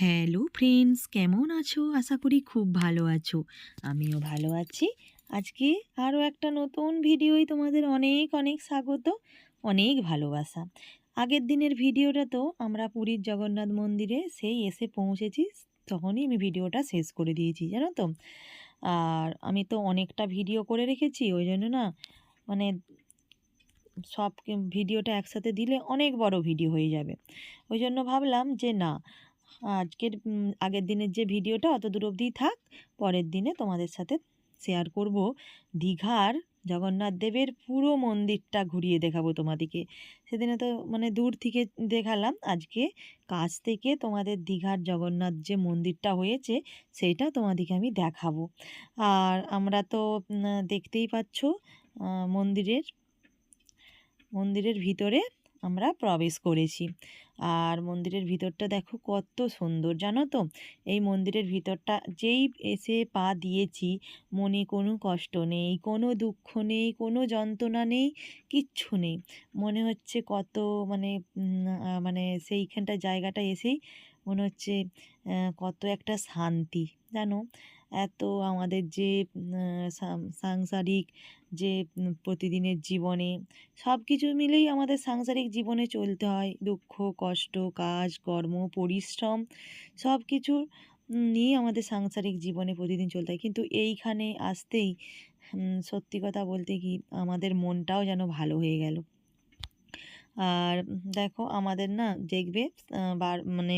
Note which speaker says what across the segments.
Speaker 1: Hello friends, কেমন আছো? আশা করি খুব ভালো আছো। আমিও ভালো আছি। আজকে আরও একটা নতুন ভিডিওই তোমাদের অনেক অনেক স্বাগত, অনেক ভালোবাসা। আগের দিনের ভিডিওটা তো আমরা পুরীর জগন্নাথ মন্দিরে সেই এসে পৌঁছেছি, তখনই আমি ভিডিওটা শেষ করে দিয়েছি, জানো তো? আর আমি তো অনেকটা ভিডিও করে রেখেছি, ওই জন্য না মানে সব ভিডিওটা একসাথে দিলে অনেক বড় ভিডিও হয়ে যাবে। ওই জন্য ভাবলাম যে না আজকের আগের দিনের যে ভিডিওটা অত দূর অবধিই থাক, পরের দিনে তোমাদের সাথে শেয়ার করব দীঘার জগন্নাথ দেবের পুরো মন্দিরটা ঘুরিয়ে দেখাবো তোমাদেরকে। সেদিনে তো মানে দূর থেকে দেখালাম, আজকে কাছ থেকে তোমাদের দীঘার জগন্নাথ যে মন্দিরটা হয়েছে সেইটা তোমাদেরকে আমি দেখাবো। আর আমরা তো দেখতেই পাচ্ছ মন্দিরের মন্দিরের ভিতরে আমরা প্রবেশ করেছি। আর মন্দিরের ভিতরটা দেখো কত সুন্দর, জানো তো? এই মন্দিরের ভিতরটা যেই এসে পা দিয়েছি, মনে কোনো কষ্ট নেই, কোনো দুঃখ নেই, কোনো যন্ত্রণা নেই, কিচ্ছু নেই। মনে হচ্ছে কত মানে মানে সেইখানটা জায়গাটা এসেই মনে হচ্ছে কত একটা শান্তি, জানো? এত আমাদের যে সাংসারিক যে প্রতিদিনের জীবনে সব কিছু মিলেই আমাদের সাংসারিক জীবনে চলতে হয়। দুঃখ, কষ্ট, কাজ, কর্ম, পরিশ্রম সব কিছু নিয়ে আমাদের সাংসারিক জীবনে প্রতিদিন চলতে হয়। কিন্তু এইখানে আসতেই সত্যি কথা বলতে কি আমাদের মনটাও যেন ভালো হয়ে গেল। আর দেখো আমাদের না দেখবে বার মানে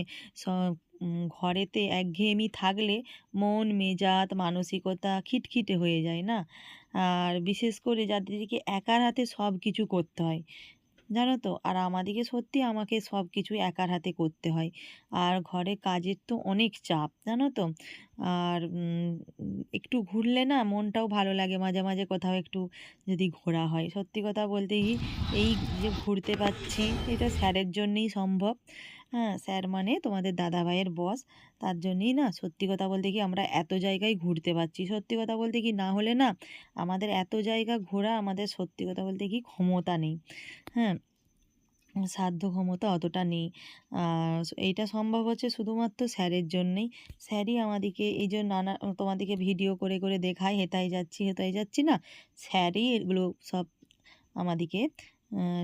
Speaker 1: ঘরেতে একঘেয়েমি থাকলে মন, মেজাজ, মানসিকতা খিটখিটে হয়ে যায় না? আর বিশেষ করে যাদেরকে একার হাতে সব কিছু করতে হয়। জানো তো? আর আমাদিকে সত্যি আমাকে সব কিছু একার হাতে করতে হয়। আর ঘরে কাজের তো অনেক চাপ, জানো তো? আর একটু ঘুরলে না মনটাও ভালো লাগে। মাঝে মাঝে কোথাও একটু যদি ঘোরা হয়। সত্যি কথা বলতে কি এই যে ঘুরতে পারছি, এটা স্যারের জন্যেই সম্ভব। হ্যাঁ স্যার মানে তোমাদের দাদাভাইয়ের বস তার জন্যেই না সত্যি কথা বলতে কি আমরা এত জায়গায় ঘুরতে পারছি। সত্যি কথা বলতে কি না হলে না আমাদের এত জায়গা ঘোরা আমাদের সত্যি কথা বলতে কি ক্ষমতা নেই। হ্যাঁ সাধ্য ক্ষমতা অতটা নেই। এইটা সম্ভব হচ্ছে শুধুমাত্র স্যারের জন্যেই। স্যারই আমাদেরকে এই যে নানা, তোমাদেরকে ভিডিও করে করে দেখায় হেতায় যাচ্ছি হেতায় যাচ্ছি না, স্যারই এগুলো সব আমাদেরকে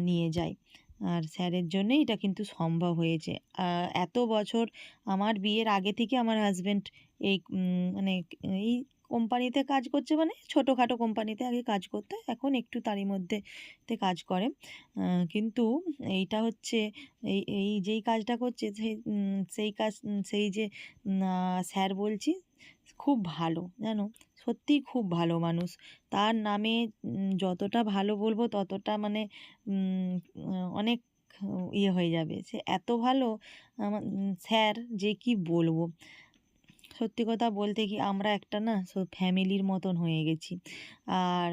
Speaker 1: নিয়ে যায়। আর স্যারের জন্যেই এটা কিন্তু সম্ভব হয়েছে। এত বছর আমার বিয়ের আগে থেকে আমার হাজব্যান্ড এই মানে এই কোম্পানিতে কাজ করছে মানে ছোটোখাটো কোম্পানিতে আগে কাজ করতো, এখন একটু তারই মধ্যে তে কাজ করে। কিন্তু এইটা হচ্ছে এই এই যেই কাজটা করছে সেই সেই কাজ সেই যে স্যার বলছি, খুব ভালো, জানো? সত্যিই খুব ভালো মানুষ। তার নামে যতটা ভালো বলব ততটা মানে অনেক ইয়ে হয়ে যাবে। সে এত ভালো, আমার স্যার যে কি বলব? সত্যি কথা বলতে কি আমরা একটা না ফ্যামিলির মতন হয়ে গেছি। আর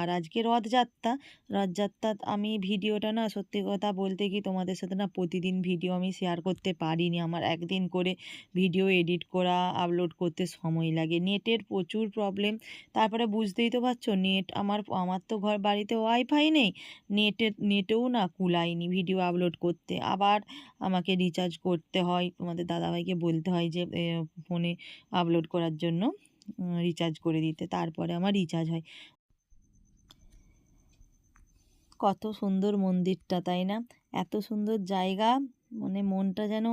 Speaker 1: আর আজকে রথযাত্রা রথযাত্রা আমি ভিডিওটা না সত্যি কথা বলতে কি তোমাদের সাথে না প্রতিদিন ভিডিও আমি শেয়ার করতে পারিনি। আমার একদিন করে ভিডিও এডিট করা আপলোড করতে সময় লাগে। নেটের প্রচুর প্রবলেম তারপরে বুঝতেই তো পারছ, নেট আমার আমার তো ঘর বাড়িতে ওয়াইফাই নেই। নেটের, নেটেও না কুলায়নি ভিডিও আপলোড করতে। আবার আমাকে রিচার্জ করতে হয়। তোমাদের দাদাভাইকে বলতে হয় যে ফোনে আপলোড করার জন্য রিচার্জ করে দিতে, তারপরে আমার রিচার্জ হয়। কত সুন্দর মন্দিরটা, তাই না? এত সুন্দর জায়গা মানে মনটা যেন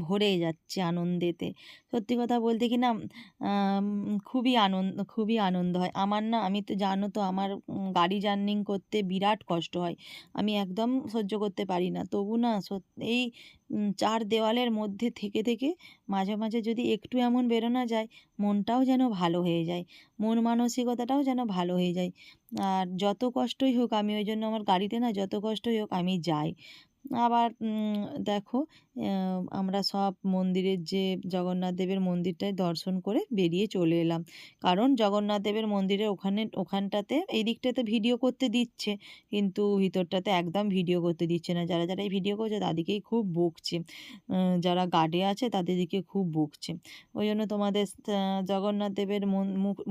Speaker 1: ভরে যাচ্ছে আনন্দেতে। সত্যি কথা বলতে কি না খুবই আনন্দ খুবই আনন্দ হয়। আমার না, আমি তো জানো তো, আমার গাড়ি জার্নিং করতে বিরাট কষ্ট হয়। আমি একদম সহ্য করতে পারি না। তবু না এই চার দেওয়ালের মধ্যে থেকে থেকে মাঝে মাঝে যদি একটু এমন বেরোনো যায়, মনটাও যেন ভালো হয়ে যায়। মন মানসিকতাটাও যেন ভালো হয়ে যায়। আর যত কষ্টই হোক, আমি ওই জন্য আমার গাড়িতে না, যত কষ্টই হোক, আমি যাই। আবার দেখো আমরা সব মন্দিরের যে জগন্নাথ দেবের মন্দিরটায় দর্শন করে বেরিয়ে চলে এলাম। কারণ জগন্নাথ দেবের মন্দিরে ওখানে, ওখানটাতে এই দিকটাতে ভিডিও করতে দিচ্ছে, কিন্তু ভিতরটাতে একদম ভিডিও করতে দিচ্ছে না। যারা যারা এই ভিডিও করছে তাদেরকেই খুব বকছে। যারা গার্ডে আছে তাদেরকে খুব বকছে। ওই জন্য তোমাদের জগন্নাথ দেবের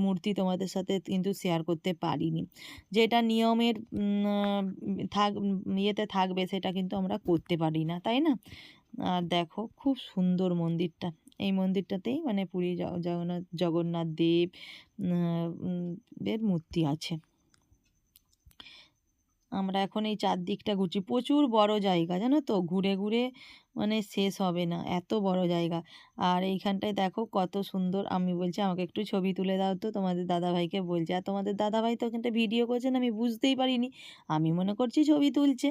Speaker 1: মূর্তি তোমাদের সাথে কিন্তু শেয়ার করতে পারিনি। যেটা নিয়মের থাক, ইয়েতে থাকবে সেটা কিন্তু আমরা করতে পারি না, তাই না? আর দেখো খুব সুন্দর মন্দিরটা। এই মন্দিরটাতেই মানে পুরী জগন্নাথ জগন্নাথ দেব এর মূর্তি আছে। আমরা এখন এই চারদিকটা ঘুরছি। প্রচুর বড় জায়গা, জানো তো? ঘুরে ঘুরে মানে শেষ হবে না, এত বড় জায়গা। আর এইখানটায় দেখো কত সুন্দর, আমি বলছি আমাকে একটু ছবি তুলে দাও তো, তোমাদের দাদাভাইকে বলছি। আর তোমাদের দাদাভাই তো ওখানটা ভিডিও করছেন আমি বুঝতেই পারিনি। আমি মনে করছি ছবি তুলছে।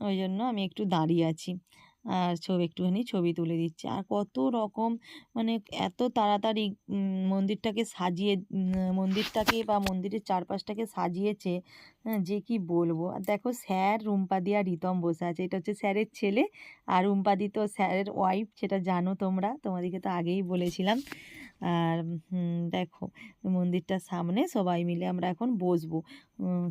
Speaker 1: ওই জন্য আমি একটু দাঁড়িয়ে আছি। আর ছবি একটুখানি ছবি তুলে দিচ্ছি। আর কত রকম মানে এত তাড়াতাড়ি মন্দিরটাকে সাজিয়ে মন্দিরটাকে বা মন্দিরের চারপাশটাকে সাজিয়েছে হ্যাঁ, যে কি বলব? আর দেখো স্যার রুম্পাদি আর রিতম বসে আছে। এটা হচ্ছে স্যারের ছেলে আর রুম্পাদি তো স্যারের ওয়াইফ সেটা জানো তোমরা? তোমাদেরকে তো আগেই বলেছিলাম। আর দেখো মন্দিরটার সামনে সবাই মিলে আমরা এখন বসবো।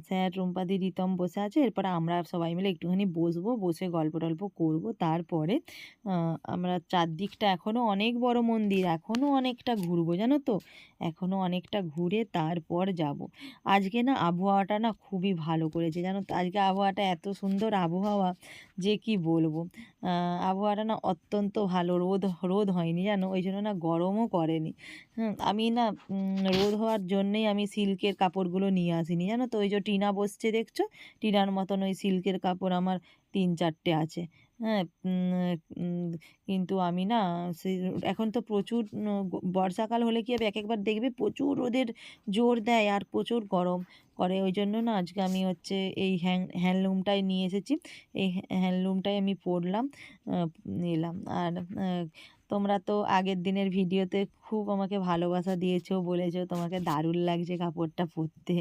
Speaker 1: স্যার রুম্পাদি রিতম বসে আছে। এরপরে আমরা সবাই মিলে একটুখানি বসবো, বসে গল্প টল্প করব। তারপরে আমরা চারদিকটা এখনও অনেক বড় মন্দির এখনও অনেকটা ঘুরবো, জানো তো? এখনও অনেকটা ঘুরে তারপর যাব। আজকে না আবহাওয়াটা না খুবই ভালো করেছে, জানো তো? আজকে আবহাওয়াটা এত সুন্দর আবহাওয়া যে কি বলব? আবহাওয়াটা না অত্যন্ত ভালো, রোদ রোদ হয়নি, জানো? ওই জন্য না গরমও করেনি। আমি না রোদ হওয়ার জন্যেই আমি সিল্কের কাপড়গুলো নিয়ে আসিনি। জানো তো, ওই যে টিনা বসছে দেখছ? টিনার মতন ওই সিল্কের কাপড় আমার তিন চারটে আছে। হ্যাঁ কিন্তু আমি না সেই এখন তো প্রচুর বর্ষাকাল হলে কি হবে? এক একবার দেখবে প্রচুর রোদের জোর দেয় আর প্রচুর গরম করে। ওই জন্য না, আজকে আমি হচ্ছে এই হ্যাং, হ্যান্ডলুমটাই নিয়ে এসেছি। এই হ্যান্ডলুমটাই আমি পরলাম এলাম আর তোমরা তো আগের দিনের ভিডিওতে খুব আমাকে ভালোবাসা দিয়েছ, বলেছ তোমাকে দারুণ লাগছে কাপড়টা পরতে।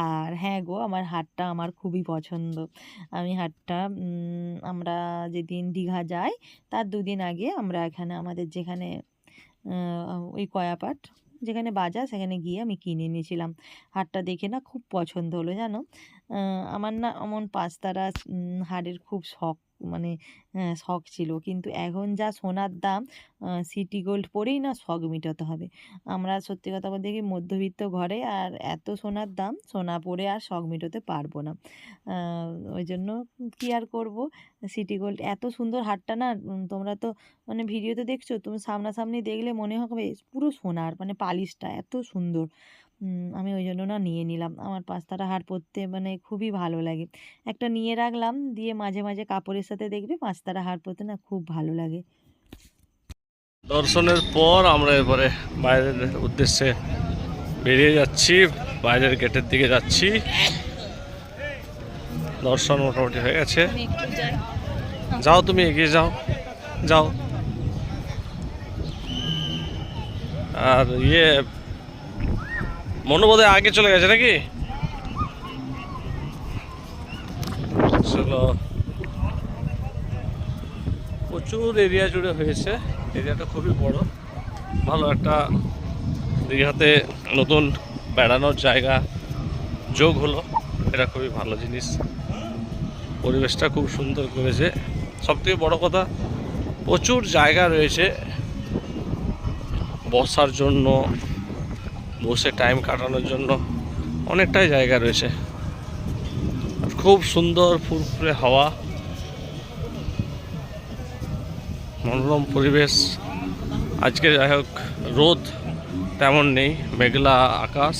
Speaker 1: আর হ্যাঁ গো, আমার হারটা আমার খুবই পছন্দ। আমি হাটটা আমরা যেদিন দীঘা যাই, তার দুদিন আগে আমরা এখানে আমাদের যেখানে ওই কয়াপাট, যেখানে বাজার, সেখানে গিয়ে আমি কিনে নিয়েছিলাম হারটা দেখে না খুব পছন্দ হলো, জানো? আমার না এমন পাঁচতারা হারের খুব শখ মানে শখ ছিল। কিন্তু এখন যা সোনার দাম সিটি গোল্ড পরেই না শখ মেটাতে হবে। আমরা সত্যি কথা বলতে কি মধ্যবিত্ত ঘরে আর এত সোনার দাম, সোনা পরে আর শখ মেটাতে পারব না। ওই জন্য কি আর করব? সিটি গোল্ড এত সুন্দর হারটা না তোমরা তো মানে ভিডিওতে দেখছ, তুমি সামনাসামনি দেখলে মনে হবে পুরো সোনার মানে পালিশটা এত সুন্দর। আমি ওই জন্য না নিয়ে নিলাম। আমার পাঁচতারা হার পরতে মানে খুবই ভালো লাগে। একটা নিয়ে রাখলাম দিয়ে মাঝে মাঝে কাপড়ের সাথে দেখবে পাঁচতারা হার পরতে না খুব ভালো লাগে।
Speaker 2: দর্শনের পর আমরা এবারে বাইরের উদ্দেশ্যে বেরিয়ে যাচ্ছি বাইরের গেটের দিকে যাচ্ছি। দর্শন মোটামুটি হয়ে গেছে। যাও তুমি এগিয়ে যাও। যাও। আর ইয়ে মনোবোধে আগে চলে গেছে নাকি? প্রচুর এরিয়া জুড়ে হয়েছে। এরিয়াটা খুবই বড়। ভালো একটা দীঘাতে নতুন বেড়ানোর জায়গা যোগ হলো। এটা খুবই ভালো জিনিস। পরিবেশটা খুব সুন্দর করেছে। সবথেকে বড় কথা, প্রচুর জায়গা রয়েছে বসার জন্য। বসে টাইম কাটানোর জন্য অনেকটাই জায়গা রয়েছে। খুব সুন্দর ফুরফুরে হাওয়া, মনোরম পরিবেশ। আজকে যাই হোক, রোদ তেমন নেই, মেঘলা আকাশ।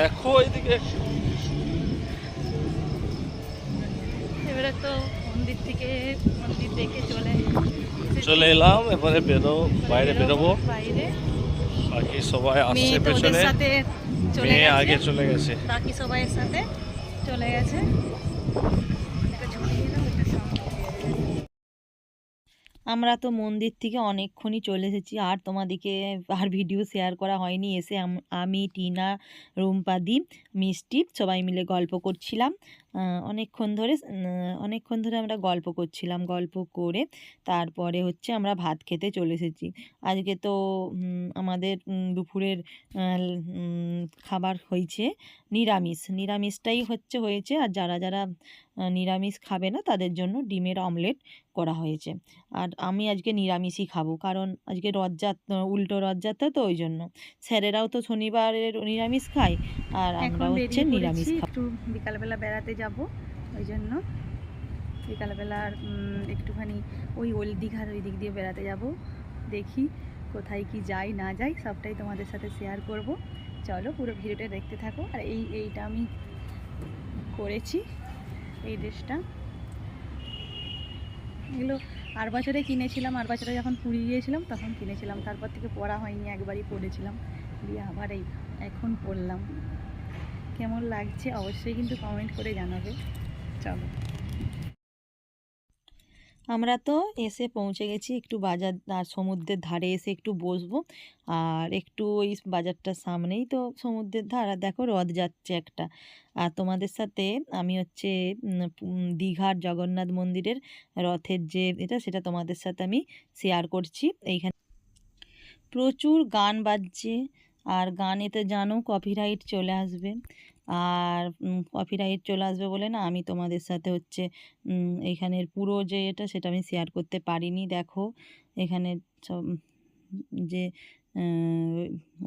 Speaker 2: দেখো এইদিকে
Speaker 3: এবারে তো মন্দির থেকে মন্দির দেখে চলে
Speaker 2: চলে এলাম এবারে বেরো বাইরে বেরোবো
Speaker 3: বাইরে।
Speaker 2: বাকি সবাই আসছে পেছনে।
Speaker 3: সাথে চলে
Speaker 2: আগে চলে গেছে।
Speaker 3: বাকি সবাইয়ের সাথে চলে গেছে।
Speaker 1: আমরা তো মন্দির থেকে অনেকক্ষণই চলে এসেছি। আর তোমাদেরকে আর ভিডিও শেয়ার করা হয়নি। এসে আমি টিনা রুম্পাদি মিষ্টি সবাই মিলে গল্প করছিলাম। অনেকক্ষণ ধরে অনেকক্ষণ ধরে আমরা গল্প করছিলাম, গল্প করে তারপরে হচ্ছে আমরা ভাত খেতে চলে এসেছি। আজকে তো আমাদের দুপুরের খাবার হয়েছে নিরামিষ। নিরামিষটাই হচ্ছে হয়েছে। আর যারা যারা নিরামিষ খাবে না তাদের জন্য ডিমের অমলেট করা হয়েছে। আর আমি আজকে নিরামিষই খাব কারণ আজকে রথযাত্রা উল্টো রথযাত্রা তো ওই জন্য। স্যারেরাও তো শনিবারের নিরামিষ খায় আর আমরা হচ্ছে নিরামিষ
Speaker 3: একটু বিকালবেলা বেড়াতে যাব ওই জন্য। বিকালবেলার একটুখানি ওই ওল দীঘার ওই দিক দিয়ে বেড়াতে যাব দেখি কোথায় কি যাই না যাই সবটাই তোমাদের সাথে শেয়ার করব। চলো পুরো ভিডিওটা দেখতে থাকো আর এই এইটা আমি করেছি। এই ড্রেসটা এগুলো আর বছরে কিনেছিলাম, আর বছরে যখন পুরী গিয়েছিলাম তখন কিনেছিলাম। তারপর থেকে পড়া হয়নি, একবারই পরেছিলাম দিয়ে আবার এই এখন পরলাম কেমন লাগছে অবশ্যই কিন্তু কমেন্ট করে জানাবে। চলো।
Speaker 1: আমরা তো এসে পৌঁছে গেছি একটু বাজার, আর সমুদ্রের ধারে এসে একটু বসবো। আর একটু ওই বাজারটার সামনেই তো সমুদ্রের ধার। দেখো রথ যাচ্ছে একটা। আর তোমাদের সাথে আমি হচ্ছে দীঘার জগন্নাথ মন্দিরের রথের যে এটা, সেটা তোমাদের সাথে আমি শেয়ার করছি। এইখানে প্রচুর গান বাজছে। আর গানেতে জানো কপিরাইট চলে আসবে। আর কপিরাইট চলে আসবে বলে না আমি তোমাদের সাথে হচ্ছে এখানের পুরো যে এটা সেটা আমি শেয়ার করতে পারিনি। দেখো, এখানে সব, যে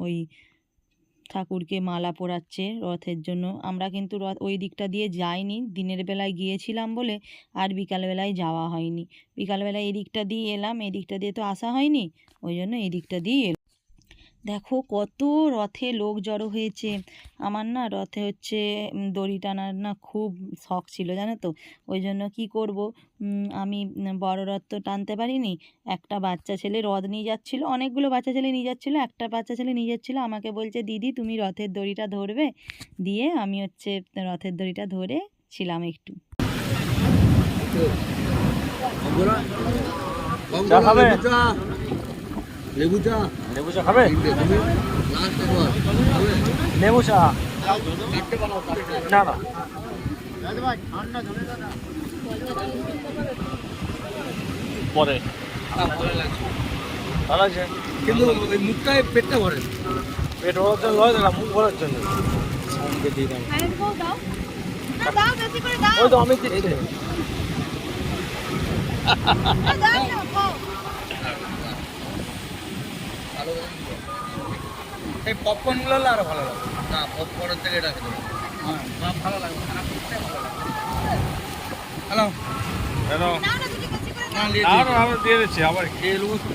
Speaker 1: ওই ঠাকুরকে মালা পরাচ্ছে রথের জন্য। আমরা কিন্তু রথ, ওই দিকটা দিয়ে যাইনি। দিনের বেলায় গিয়েছিলাম বলে আর বিকালবেলায় যাওয়া হয়নি। বিকালবেলায় এই দিকটা দিয়ে এলাম এই দিকটা দিয়ে তো আসা হয়নি। ওই জন্য এই দিকটা দিয়ে এলাম দেখো কত রথে লোক জড়ো হয়েছে। আমার না রথে হচ্ছে দড়ি টানার না খুব শখ ছিল, জানো তো? ওই জন্য কী করব? আমি বড় রথ তো টানতে পারিনি। একটা বাচ্চা ছেলে রথ নিয়ে যাচ্ছিল, অনেকগুলো বাচ্চা ছেলে নিয়ে যাচ্ছিল, একটা বাচ্চা ছেলে নিয়ে যাচ্ছিল। আমাকে বলছে, দিদি, তুমি রথের দড়িটা ধরবে? দিয়ে আমি হচ্ছে, রথের দড়িটা ধরে ছিলাম একটু?
Speaker 4: লেবু চা
Speaker 2: লেবু চা খাবে? লেবু চা না না। পরে। ভালো আছে
Speaker 4: কিন্তু ওই মুখটায় পেটটা ভরে
Speaker 2: পেট ভরার জন্য নয় না মুখ ভরার জন্য। ওই তো আমি দিচ্ছি।
Speaker 4: এই পপকর্নগুলো হলে আরও ভালো লাগবে না পপকর্নের থেকে এটা খেতে হ্যাঁ ভালো লাগবে হ্যালো
Speaker 2: হ্যালো
Speaker 4: না
Speaker 2: দিয়ে দিচ্ছি। আবার
Speaker 4: খেয়ে নেব শুধু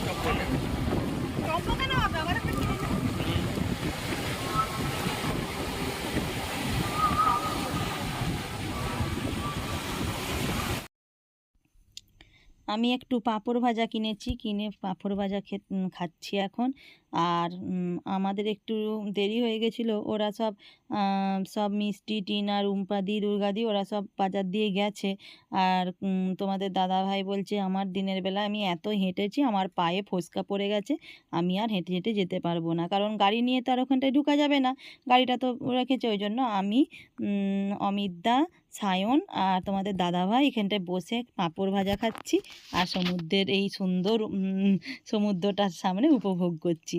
Speaker 1: আমি একটু পাঁপড় ভাজা কিনেছি কিনে পাঁপড় ভাজা খে খাচ্ছি এখন। আর আমাদের একটু দেরি হয়ে গেছিল। ওরা সব সব মিষ্টি টিনা রুম্পাদি দুর্গাদি ওরা সব বাজার দিয়ে গেছে। আর তোমাদের দাদা ভাই বলছে, আমার দিনের বেলা আমি এত হেঁটেছি, আমার পায়ে ফোসকা পড়ে গেছে, আমি আর হেঁটে হেঁটে যেতে পারব না। কারণ গাড়ি নিয়ে তো আর ওখানটায় ঢুকা যাবে না। গাড়িটা তো রেখেছে ওই জন্য আমি অমিতদা সায়ন আর তোমাদের দাদাভাই এখানটায় বসে পাঁপড় ভাজা খাচ্ছি। আর সমুদ্রের এই সুন্দর সমুদ্রটার সামনে উপভোগ করছি।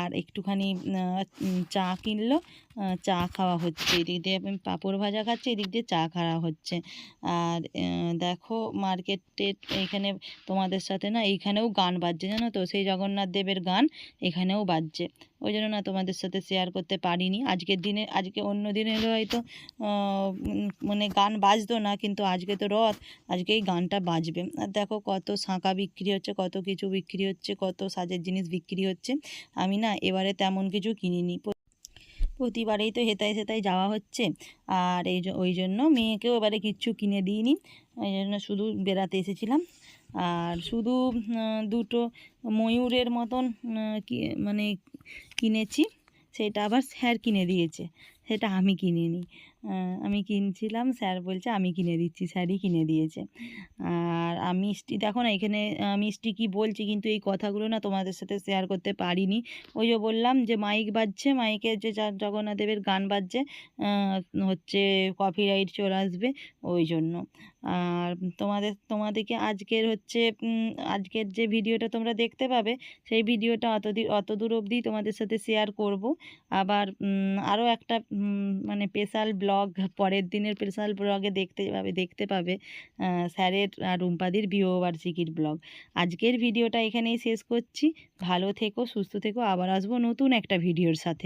Speaker 1: আর একটুখানি চা কিনলো। চা খাওয়া হচ্ছে। এদিক দিয়ে আমি পাঁপড় ভাজা খাচ্ছি, এদিক দিয়ে চা খাওয়া হচ্ছে। আর দেখো মার্কেটে এইখানে তোমাদের সাথে না, এইখানেও গান বাজছে, জানো তো? সেই জগন্নাথ দেবের গান এখানেও বাজছে। ওই জন্য না তোমাদের সাথে শেয়ার করতে পারিনি। আজকের দিনে, আজকে অন্য দিনে হয়তো মানে গান বাজতো না, কিন্তু আজকে তো রথ, আজকে এই গানটা বাজবে। আর দেখো কত শাঁখা বিক্রি হচ্ছে, কত কিছু বিক্রি হচ্ছে, কত সাজের জিনিস বিক্রি হচ্ছে। আমি না এবারে তেমন কিছু কিনিনি। প্রতিবারেই তো হেতায় সেতায় যাওয়া হচ্ছে। আর এই ওই জন্য মেয়েকেও এবারে কিচ্ছু কিনে দিইনি। ওই জন্য শুধু বেড়াতে এসেছিলাম। আর শুধু দুটো ময়ূরের মতন মানে কিনেছি। সেটা আবার স্যার কিনে দিয়েছে। সেটা আমি কিনিনি। আমি কিনছিলাম, স্যার বলছে, আমি কিনে দিচ্ছি, স্যারই কিনে দিয়েছে। আর আমি মিষ্টি, দেখো না, এখানে মিষ্টি কি বলছি, কিন্তু এই কথাগুলো না তোমাদের সাথে শেয়ার করতে পারিনি। ওই যে বললাম যে, মাইক বাজছে, মাইকে যে জগন্নাথ দেবের গান বাজছে হচ্ছে কপিরাইট চলে আসবে, ওই জন্য। আর তোমাদের, তোমাদেরকে আজকের হচ্ছে আজকের যে ভিডিওটা তোমরা দেখতে পাবে, সেই ভিডিওটা অত অত দূর অবধি তোমাদের সাথে শেয়ার করব। আবার আরও একটা মানে স্পেশাল ব্লগ পরের দিনের স্পেশাল ব্লগে দেখতে পাবে দেখতে পাবে স্যারের আর রুম্পাদির বিবাহবার্ষিকীর ব্লগ আজকের ভিডিওটা এখানেই শেষ করছি। ভালো থেকো, সুস্থ থেকো, আবার আসব নতুন একটা ভিডিওর সাথে।